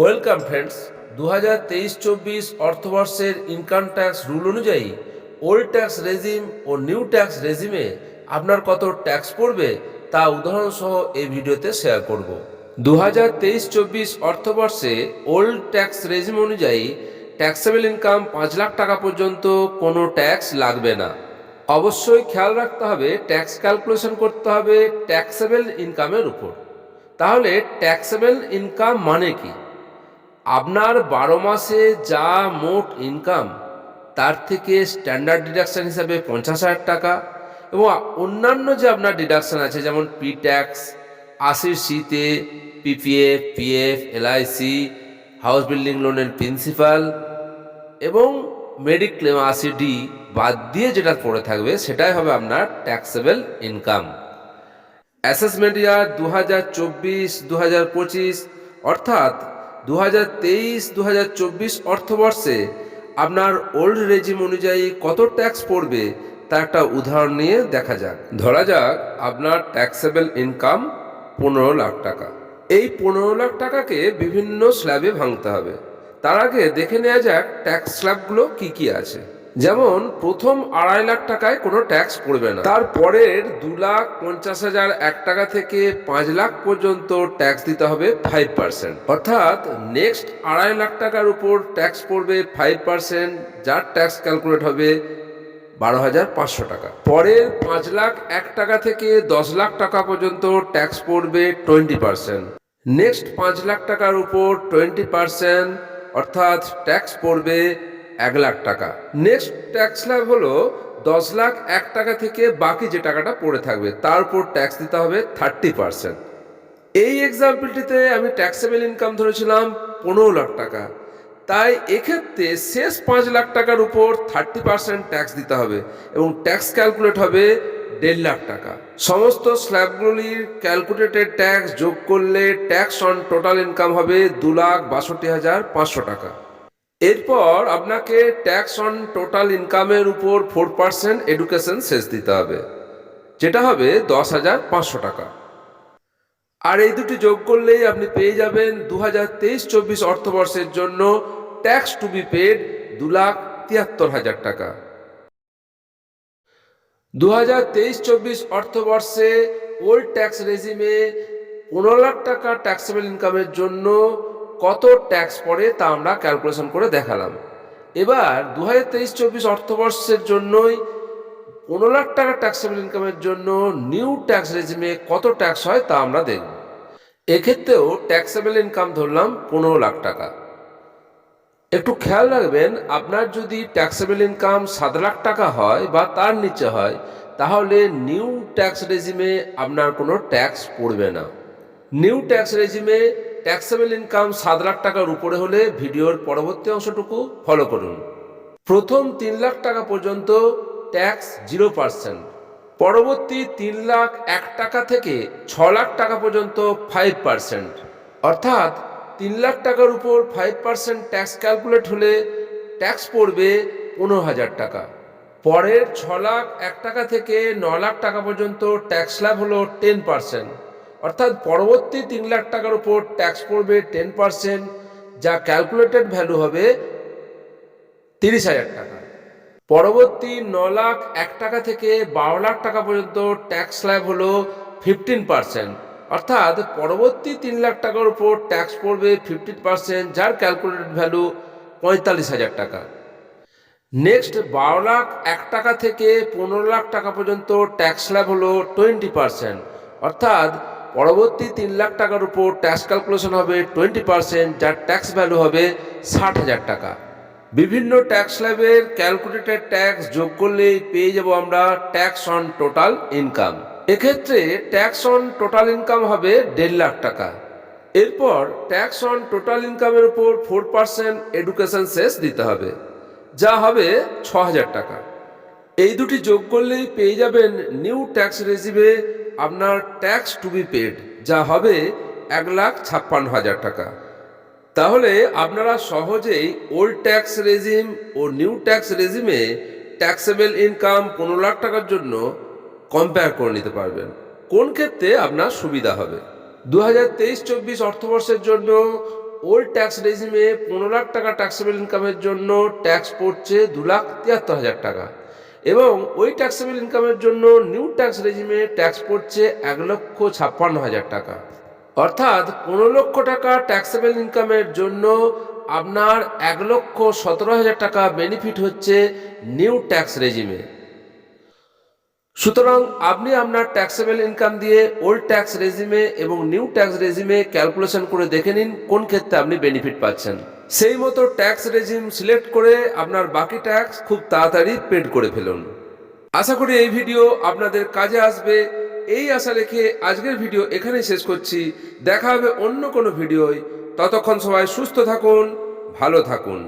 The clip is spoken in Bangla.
ওয়েলকাম ফ্রেন্ডস দু হাজার তেইশ চব্বিশ অর্থবর্ষের ইনকাম ট্যাক্স রুল অনুযায়ী ওল্ড ট্যাক্স রেজিম ও নিউ ট্যাক্স রেজিমে আপনার কত ট্যাক্স পড়বে তা উদাহরণ সহ এই ভিডিওতে শেয়ার করব। দু হাজার তেইশ চব্বিশ অর্থবর্ষে ওল্ড ট্যাক্স রেজিম অনুযায়ী ট্যাক্সেবল ইনকাম পাঁচ লাখ টাকা পর্যন্ত কোনো ট্যাক্স লাগবে না। অবশ্যই খেয়াল রাখতে হবে ট্যাক্স ক্যালকুলেশন করতে হবে ট্যাক্সেবল ইনকামের উপর। তাহলে ট্যাক্সেবল ইনকাম মানে কি? আপনার বারো মাসে যা মোট ইনকাম তার থেকে স্ট্যান্ডার্ড ডিডাকশন হিসাবে পঞ্চাশ হাজার টাকা এবং অন্যান্য যে আপনার ডিডাকশন আছে, যেমন পি ট্যাক্স আশির সিতে PPF PF LIC house building লোনের প্রিন্সিপাল এবং মেডিক্লেম আশি ডি বাদ দিয়ে যেটা পড়ে থাকবে, সেটাই হবে আপনার ট্যাক্সেবল ইনকাম অ্যাসেসমেন্ট ইয়ার দু হাজার চব্বিশ দু হাজার পঁচিশ, অর্থাৎ দু হাজার তেইশ দু হাজার চব্বিশ অর্থবর্ষে আপনার ওল্ড রেজিম অনুযায়ী কত ট্যাক্স পড়বে তার একটা উদাহরণ নিয়ে দেখা যাক। ধরা যাক আপনার ট্যাক্সেবল ইনকাম পনেরো লাখ টাকা। এই পনেরো লাখ টাকাকে বিভিন্ন স্ল্যাবে ভাঙতে হবে। তার আগে দেখে নেওয়া যাক ট্যাক্স স্ল্যাবগুলো কি কি আছে। যেমন প্রথম আড়াই লাখ টাকায় কোনো ট্যাক্স পড়বে না। তারপরের দু লাখ পঞ্চাশ হাজার এক টাকা থেকে পাঁচ লাখ পর্যন্ত ট্যাক্স দিতে হবে ফাইভ পার্সেন্ট অর্থাৎ নেক্সট আড়াই লাখ টাকার উপর ট্যাক্স পড়বে ফাইভ পার্সেন্ট যার ট্যাক্স ক্যালকুলেট হবে বারো হাজার পাঁচশো টাকা। পরের পাঁচ লাখ এক টাকা থেকে দশ লাখ টাকা পর্যন্ত ট্যাক্স পড়বে টোয়েন্টি পার্সেন্ট নেক্সট পাঁচ লাখ টাকার উপর টোয়েন্টি পার্সেন্ট অর্থাৎ ট্যাক্স পড়বে এক লাখ টাকা। নেক্সট ট্যাক্স স্ল্যাব হলো দশ লাখ এক টাকা থেকে বাকি যে টাকাটা পড়ে থাকবে, তার উপর ট্যাক্স দিতে হবে থার্টি পার্সেন্ট এই এক্সাম্পলটিতে আমি ট্যাক্সেবল ইনকাম ধরেছিলাম পনেরো লাখ টাকা। তাই এক্ষেত্রে শেষ পাঁচ লাখ টাকার উপর থার্টি পার্সেন্ট ট্যাক্স দিতে হবে এবং ট্যাক্স ক্যালকুলেট হবে দেড় লাখ টাকা। সমস্ত স্ল্যাবগুলির ক্যালকুলেটেড ট্যাক্স যোগ করলে ট্যাক্স অন টোটাল ইনকাম হবে দু লাখ বাষট্টি হাজার পাঁচশো টাকা। এরপর আপনাকে ট্যাক্স অন টোটাল ইনকামের উপর ফোর পার্সেন্ট এডুকেশন শেষ দিতে হবে, যেটা হবে দশ হাজার পাঁচশো টাকা। আর এই দুটি যোগ করলেই আপনি পেয়ে যাবেন দু হাজার তেইশ চব্বিশ অর্থবর্ষের জন্য ট্যাক্স টু বি পেড দু লাখ তিয়াত্তর হাজার টাকা। দু হাজার তেইশ চব্বিশ অর্থবর্ষে ওল্ড ট্যাক্স রেজিমে পনেরো লাখ টাকা ট্যাক্সেবল ইনকামের জন্য কত ট্যাক্স পড়ে তা আমরা ক্যালকুলেশন করে দেখালাম। এবার দু হাজার তেইশ চব্বিশ অর্থবর্ষের জন্যই পনেরো লাখ টাকা ট্যাক্সেবল ইনকামের জন্য নিউ ট্যাক্স রেজিমে কত ট্যাক্স হয় তা আমরা দেখব। এক্ষেত্রেও ট্যাক্সেবল ইনকাম ধরলাম পনেরো লাখ টাকা। একটু খেয়াল রাখবেন, আপনার যদি ট্যাক্সেবল ইনকাম সাত লাখ টাকা হয় বা তার নিচে হয়, তাহলে নিউ ট্যাক্স রেজিমে আপনার কোনো ট্যাক্স পড়বে না। নিউ ট্যাক্স রেজিমে ট্যাক্সেবল ইনকাম সাত লাখ টাকার উপরে হলে ভিডিওর পরবর্তী অংশটুকু ফলো করুন। প্রথম তিন লাখ টাকা পর্যন্ত ট্যাক্স জিরো পার্সেন্ট পরবর্তী তিন লাখ এক টাকা থেকে ছ লাখ টাকা পর্যন্ত ফাইভ পার্সেন্ট অর্থাৎ তিন লাখ টাকার উপর ফাইভ পার্সেন্ট ট্যাক্স ক্যালকুলেট হলে ট্যাক্স পড়বে পনেরো হাজার টাকা। পরের ছ লাখ এক টাকা থেকে ন লাখ টাকা পর্যন্ত ট্যাক্স স্ল্যাব হলো টেন পার্সেন্ট অর্থাৎ পরবর্তী তিন লাখ টাকার উপর ট্যাক্স পড়বে টেন পার্সেন্ট যা ক্যালকুলেটেড ভ্যালু হবে তিরিশ হাজার টাকা। পরবর্তী ন লাখ এক টাকা থেকে বারো লাখ টাকা পর্যন্ত ট্যাক্স স্ল্যাব হলো ফিফটিন পার্সেন্ট অর্থাৎ পরবর্তী তিন লাখ টাকার উপর ট্যাক্স পড়বে ফিফটিন পার্সেন্ট যার ক্যালকুলেটেড ভ্যালু পঁয়তাল্লিশ হাজার টাকা। নেক্সট বারো লাখ এক টাকা থেকে পনেরো লাখ টাকা পর্যন্ত ট্যাক্স স্ল্যাব হলো টোয়েন্টি পার্সেন্ট অর্থাৎ পরবর্তী তিন লাখ টাকার উপর ট্যাক্স ক্যালকুলেশন হবে টোয়েন্টি পার্সেন্ট যার ট্যাক্স ভ্যালু হবে ষাট হাজার টাকা। বিভিন্ন ট্যাক্স ল্যাবের ক্যালকুলেটেড ট্যাক্স যোগ করলেই পেয়ে যাব আমরা ট্যাক্স অন টোটাল ইনকাম এক্ষেত্রে ট্যাক্স অন টোটাল ইনকাম হবে দেড় লাখ টাকা। এরপর ট্যাক্স অন টোটাল ইনকামের উপর ফোর পার্সেন্ট এডুকেশন সেস দিতে হবে, যা হবে ছ হাজার টাকা। এই দুটি যোগ করলেই পেয়ে যাবেন নিউ ট্যাক্স রেজিমে আপনার ট্যাক্স টু বি পেড যা হবে এক লাখ ছাপ্পান্ন হাজার টাকা। তাহলে আপনারা সহজেই ওল্ড ট্যাক্স রেজিম ও নিউ ট্যাক্স রেজিমে ট্যাক্সেবল ইনকাম পনেরো লাখ টাকার জন্য কম্পেয়ার করে নিতে পারবেন। কোন ক্ষেত্রে আপনার সুবিধা হবে? দু হাজার তেইশ চব্বিশ অর্থবর্ষের জন্য ওল্ড ট্যাক্স রেজিমে পনেরো লাখ টাকা ট্যাক্সেবল ইনকামের জন্য ট্যাক্স পড়ছে দু লাখ তিয়াত্তর হাজার টাকা। এবং ওই ট্যাক্সেবল ইনকামের জন্য নিউ ট্যাক্স রেজিমে ট্যাক্স পড়ছে এক লক্ষ ছাপ্পান্ন হাজার টাকা। অর্থাৎ পনেরো লক্ষ টাকা ট্যাক্সেবল ইনকামের জন্য আপনার এক লক্ষ সতেরো হাজার টাকা বেনিফিট হচ্ছে নিউ ট্যাক্স রেজিমে সুতরাং আপনি আপনার ট্যাক্সেবল ইনকাম দিয়ে ওল্ড ট্যাক্স রেজিমে এবং নিউ ট্যাক্স রেজিমে ক্যালকুলেশন করে দেখে নিন কোন ক্ষেত্রে আপনি বেনিফিট পাচ্ছেন। সেই মতো ট্যাক্স রেজিম সিলেক্ট করে আপনার বাকি ট্যাক্স খুব তাড়াতাড়ি পেড করে ফেলুন। আশা করি এই ভিডিও আপনাদের কাজে আসবে। এই আশা রেখে আজকের ভিডিও এখানেই শেষ করছি। দেখা হবে অন্য কোনো ভিডিওয় ততক্ষণ সবাই সুস্থ থাকুন, ভালো থাকুন।